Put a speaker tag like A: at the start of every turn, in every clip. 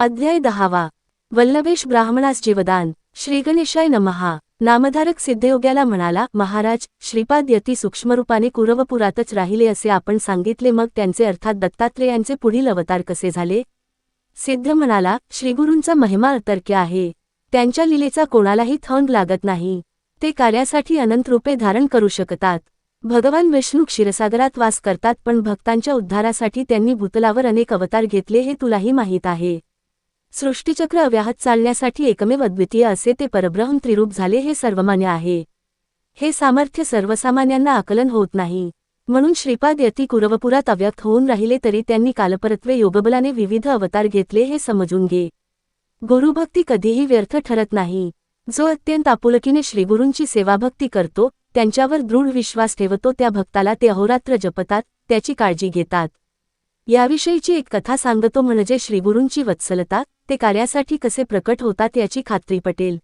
A: अध्याय दहावा. वल्लभेश ब्राह्मणास जीवदान. श्रीगणेशाय नमहा. नामधारक सिद्धयोग्याला म्हणाला महाराज श्रीपाद यती सूक्ष्मरूपाने कुरवपुरातच राहिले असे आपण सांगितले मग त्यांचे अर्थात दत्तात्रेयांचे पुढील अवतार कसे झाले? सिद्ध म्हणाला श्रीगुरूंचा महिमा अतर्क्य आहे. त्यांच्या लिलेचा कोणालाही थंड लागत नाही. ते कार्यासाठी अनंत रूपे धारण करू शकतात. भगवान विष्णू क्षीरसागरात वास करतात पण भक्तांच्या उद्धारासाठी त्यांनी भूतलावर अनेक अवतार घेतले हे तुलाही माहीत आहे. सृष्टीचक्र अव्याहत चालण्यासाठी एकमेव अद्वितीय असे ते परब्रह्म त्रिरूप झाले हे सर्वमान्य आहे. हे सामर्थ्य सर्वसामान्यांना आकलन होत नाही. म्हणून श्रीपाद यती कुरवपुरात अव्यक्त होऊन राहिले तरी त्यांनी कालपरत्वे योगबलाने विविध अवतार घेतले हे समजून घे. गुरुभक्ती कधीही व्यर्थ ठरत नाही. जो अत्यंत आपुलकीने श्रीगुरूंची सेवाभक्ती करतो त्यांच्यावर दृढ विश्वास ठेवतो त्या भक्ताला ते अहोरात्र जपतात त्याची काळजी घेतात. याविषयीची एक कथा सांगतो म्हणजे श्रीगुरूंची वत्सलता ते कार्यासाठी कसे प्रकट होतात याची खात्री पटेल.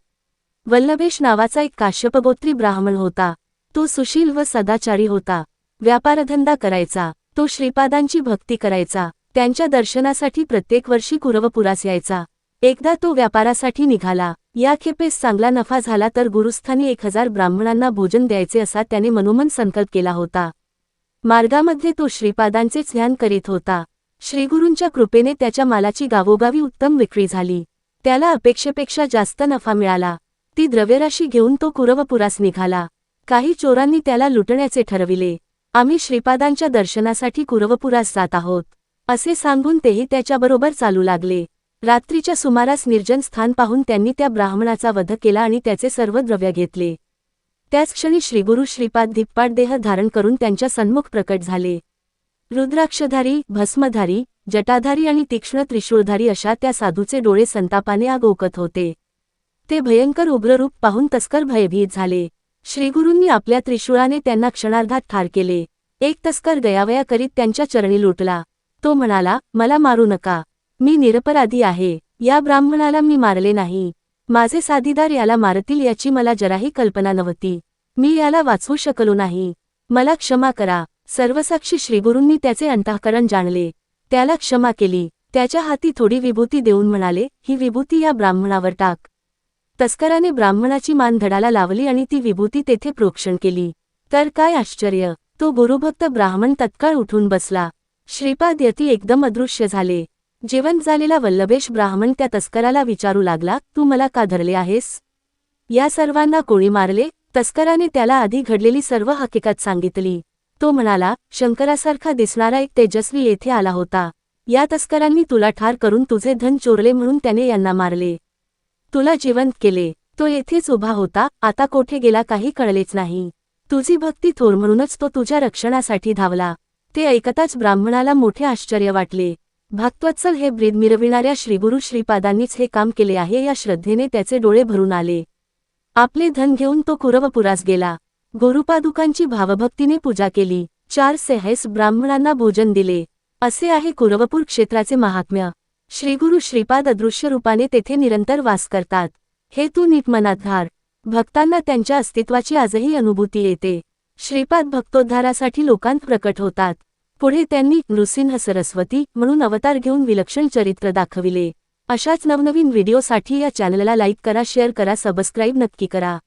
A: वल्लभेश नावाचा एक काश्यपगोत्री ब्राह्मण होता. तो सुशील व सदाचारी होता. व्यापारधंदा करायचा. तो श्रीपादांची भक्ती करायचा. त्यांच्या दर्शनासाठी प्रत्येक वर्षी कुरवपुरास यायचा. एकदा तो व्यापारासाठी निघाला. या खेपेस चांगला नफा झाला तर गुरुस्थानी एक हजार ब्राह्मणांना भोजन द्यायचे असा त्याने मनोमन संकल्प केला होता. मार्गामध्ये तो श्रीपादांचेच ध्यान करीत होता. श्रीगुरूंच्या कृपेने त्याच्या मालाची गावोगावी उत्तम विक्री झाली. त्याला अपेक्षेपेक्षा जास्त नफा मिळाला. ती द्रव्यराशी घेऊन तो कुरवपुरास निघाला. काही चोरांनी त्याला लुटण्याचे ठरविले. आम्ही श्रीपादांच्या दर्शनासाठी कुरवपुरास जात आहोत. असे सांगून तेही त्याच्याबरोबर चालू लागले. रात्रीच्या सुमारास निर्जन स्थान पाहून त्यांनी त्या ब्राह्मणाचा वध केला आणि त्याचे सर्व द्रव्य घेतले. त्याच क्षणी श्रीगुरु श्रीपाद धिप्पाट देह धारण करून त्यांच्या सन्मुख प्रकट झाले. रुद्राक्षधारी भस्मधारी जटाधारी आणि तीक्ष्ण त्रिशूळधारी अशा त्या साधूचे डोळे संतापाने आग ओकत होते. ते भयंकर उग्ररूप पाहून तस्कर भयभीत झाले. श्रीगुरूंनी आपल्या त्रिशूळाने त्यांना क्षणार्धात ठार केले. एक तस्कर गयावया करीत त्यांच्या चरणी लुटला. तो म्हणाला मला मारू नका. मी निरपराधी आहे. या ब्राह्मणाला मी मारले नाही. माझे साधीदार याला मारतील याची मला जराही कल्पना नव्हती. मी याला वाचवू शकलो नाही. मला क्षमा करा. सर्वसाक्षी श्रीगुरूंनी त्याचे अंतःकरण जाणले. त्याला क्षमा केली. त्याच्या हाती थोडी विभूती देऊन म्हणाले ही विभूती या ब्राह्मणावर टाक. तस्कराने ब्राह्मणाची मान धडाला लावली आणि ती विभूती तेथे प्रोक्षण केली. तर काय आश्चर्य! तो गुरुभक्त ब्राह्मण तत्काळ उठून बसला. श्रीपाद यती एकदम अदृश्य झाले. जेवण झालेला वल्लभेश ब्राह्मण त्या तस्कराला विचारू लागला तू मला का धरले आहेस? या सर्वांना कोणी मारले? तस्कराने त्याला आधी घडलेली सर्व हकीकत सांगितली. तो म्हणाला शंकरासारखा दिसणारा एक तेजस्वी येथे आला होता. या तस्करांनी तुला ठार करून तुझे धन चोरले म्हणून त्याने यांना मारले. तुला जिवंत केले. तो येथेच उभा होता. आता कोठे गेला काही कळलेच नाही. तुझी भक्ती थोर म्हणूनच तो तुझ्या रक्षणासाठी धावला. ते ऐकताच ब्राह्मणाला मोठे आश्चर्य वाटले. भक्तवत्सल हे ब्रीद मिरविणाऱ्या श्रीगुरु श्रीपादांनीच हे काम केले आहे या श्रद्धेने त्याचे डोळे भरून आले. आपले धन घेऊन तो कुरवपुरास गेला. गुरुपादुकांची भावभक्तीने पूजा केली. चार सेहेस ब्राह्मणांना भोजन दिले. असे आहे कुरवपूर क्षेत्राचे महात्म्य. श्रीगुरु श्रीपाद अदृश्य रूपाने तेथे निरंतर वास करतात. हे तू नीट मनात धार भक्तांना त्यांच्या अस्तित्वाची आजही अनुभूती येते. श्रीपाद भक्तोद्धारासाठी लोकांत प्रकट होतात. पुढे त्यांनी नृसिंह सरस्वती म्हणून अवतार घेऊन विलक्षण चरित्र दाखविले. अशाच नवनवीन व्हिडिओसाठी या चॅनलला लाईक करा शेअर करा सबस्क्राईब नक्की करा.